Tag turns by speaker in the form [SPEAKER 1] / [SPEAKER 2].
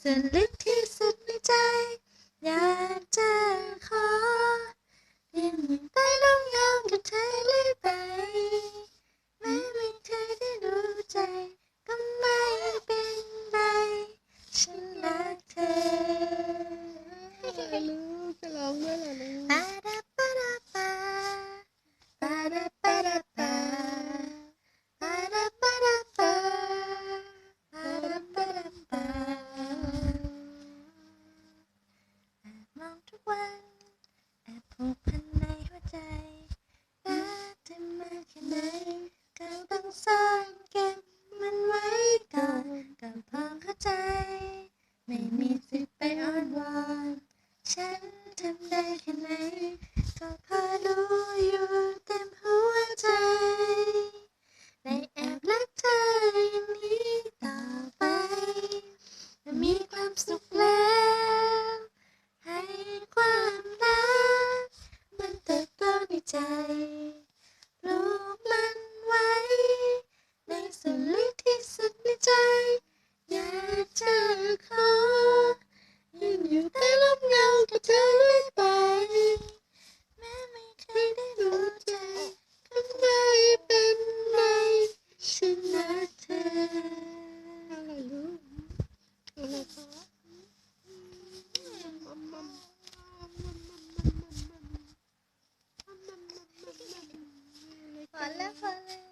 [SPEAKER 1] ส่วนลึกที่สุดในใจ อยากจะขอเดินไต้ลงยอมกับเธอเลยไป แม้ไม่เคยได้รู้ใจ ก็ไม่เป็นไร ฉันรักเธอ
[SPEAKER 2] ลูกจะร้องด้วยเหรอลูก ป
[SPEAKER 1] าดาปาดาปาปาปาดา วันแอบผูกพันในหัวใจรักจะมาแค่ไหนก็ต้องซ่อนเก็บมันไว้ก่อนก่อนพอเข้าใจ ไม่มีสิทธิ์ไปอ้อนวอนฉันทำได้แค่ไหนก็พอรู้อยู่ ใจลูกมันไว้ ในส่วนลึกที่สุดในใจ อยากจะขอยืนอยู่ใต้ร่มเงากับเธอเลยปล่า colorful.